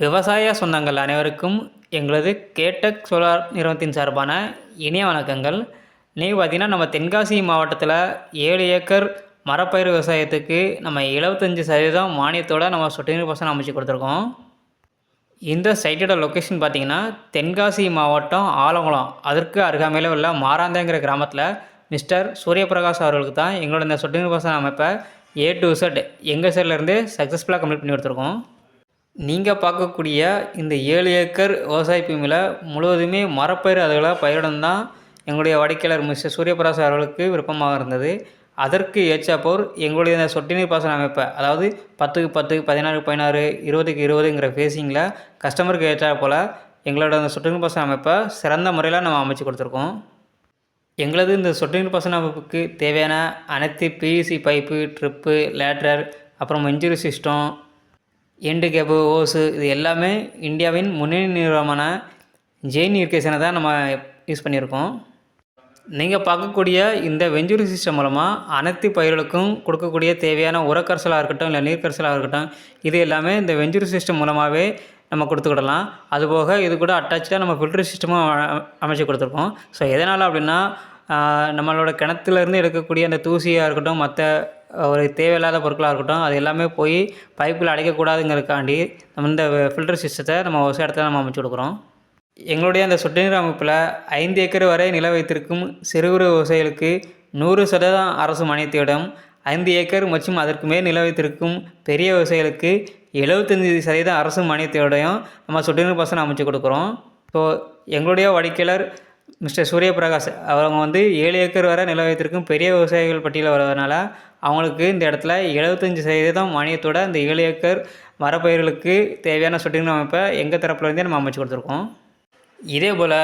விவசாய சொந்தங்கள் அனைவருக்கும் எங்களது கேட்டக் சோலார் நிறுவனத்தின் சார்பான இனிய வணக்கங்கள். இன்றைக்கி பார்த்திங்கன்னா நம்ம தென்காசி மாவட்டத்தில் ஏழு ஏக்கர் மரப்பயிர் விவசாயத்துக்கு நம்ம எழுபத்தஞ்சி சதவீதம் மானியத்தோடு நம்ம சொட்டு நீர் பசனம் அமைச்சு கொடுத்துருக்கோம். இந்த சைட்டோட லொக்கேஷன் பார்த்திங்கன்னா தென்காசி மாவட்டம் ஆலங்குளம். அதற்கு அருகாமையில் உள்ள மாராந்தேங்கிற கிராமத்தில் மிஸ்டர் சூரியபிரகாஷ் அவர்களுக்கு தான் எங்களோட இந்த சொட்டு நீர் பசன அமைப்பை ஏ டு செட் எங்கள் சைட்லேருந்து சக்ஸஸ்ஃபுல்லாக கம்ப்ளீட் பண்ணி கொடுத்துருக்கோம். நீங்கள் பார்க்கக்கூடிய இந்த ஏழு ஏக்கர் விவசாய பூமியில் முழுவதுமே மரப்பயிர் அதுகளை பயிரிடம் தான் எங்களுடைய வடிக்கையாளர் மிஸ்டர் சூரியபிரகாஷ் அவர்களுக்கு விருப்பமாக இருந்தது. அதற்கு ஏற்றாப்போர் எங்களுடைய இந்த சொட்டு நீர் பாசன அமைப்பை அதாவது பத்துக்கு பத்து பதினாறு பதினாறு இருபதுக்கு இருபதுங்கிற ஃபேஸிங்கில் கஸ்டமருக்கு ஏற்றா போல் எங்களோட அந்த சொட்டு நீர் பாசன அமைப்பை சிறந்த முறையில் நம்ம அமைச்சு கொடுத்துருக்கோம். எங்களது இந்த சொட்டு நீர் பாசன அமைப்புக்கு தேவையான அனைத்து பிவிசி பைப்பு ட்ரிப்பு லேட்ரர் அப்புறம் மஞ்சூரி சிஸ்டம் எண்டு கேபு ஓஸு இது எல்லாமே இந்தியாவின் முன்னணி நிறுவனமான ஜெயின் இரிகேஷனை தான் நம்ம யூஸ் பண்ணியிருக்கோம். நீங்கள் பார்க்கக்கூடிய இந்த வெஞ்சூரி சிஸ்டம் மூலமாக அனைத்து பயிர்களுக்கும் கொடுக்கக்கூடிய தேவையான உரக்கரிசலாக இருக்கட்டும் இல்லை நீர்க்கரிசலாக இருக்கட்டும் இது எல்லாமே இந்த வெஞ்சூரி சிஸ்டம் மூலமாகவே நம்ம கொடுத்துக்கிடலாம். அதுபோக இது கூட அட்டாச்சாக நம்ம ஃபில்டர் சிஸ்டமும் அமைச்சு கொடுத்துருக்கோம். ஸோ எதனால் அப்படின்னா நம்மளோட கிணத்துலேருந்து எடுக்கக்கூடிய அந்த தூசியாக இருக்கட்டும் மற்ற ஒரு தேவையில்லாத பொருட்களாக இருக்கட்டும் அது எல்லாமே போய் பைப்பில் அடைக்கக்கூடாதுங்கிறதுக்காண்டி நம்ம இந்த ஃபில்டர் சிஸ்டத்தை நம்ம ஒரு இடத்துல நம்ம அமைச்சு கொடுக்குறோம். எங்களுடைய அந்த சொட்டு நீர் அமைப்பில் ஐந்து ஏக்கர் வரை நில வைத்திருக்கும் சிறு குறு விவசாயிகளுக்கு நூறு சதவீதம் அரசு மானியத்திடம் ஐந்து ஏக்கர் மற்றும் அதற்கு மேல் நில வைத்திருக்கும் பெரிய விவசாயிகளுக்கு எழுபத்தஞ்சி சதவீதம் அரசு மானியத்தோடையும் நம்ம சொட்டு நீர் பாசனம் அமைச்சு கொடுக்குறோம். ஸோ எங்களுடைய வடிக்கையாளர் மிஸ்டர் சூரியபிரகாஷ் அவங்க வந்து ஏழு ஏக்கர் வரை நில வைத்திருக்கும் பெரிய விவசாயிகள் பட்டியலில் வருவதனால அவங்களுக்கு இந்த இடத்துல எழுபத்தஞ்சி சதவீதம் மானியத்தோட இந்த ஏழு ஏக்கர் மரப்பயிர்களுக்கு தேவையான சொட்டு அமைப்பை எங்கள் தரப்புலேருந்தே நம்ம அமைச்சு கொடுத்துருக்கோம். இதே போல்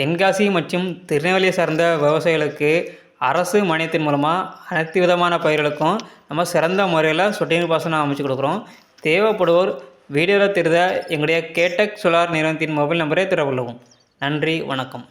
தென்காசி மற்றும் திருநெல்வேலியை சார்ந்த விவசாயிகளுக்கு அரசு மானியத்தின் மூலமாக அனைத்து விதமான பயிர்களுக்கும் நம்ம சிறந்த முறையில் சொட்டு நீர் பாசனம் அமைச்சு கொடுக்குறோம். தேவைப்படுவோர் வீடியோவில் தெரிந்த எங்களுடைய கேட்டக் சோலார் நிறுவனத்தின் மொபைல் நம்பரை திறவுள்ளவும் நன்றி வணக்கம்.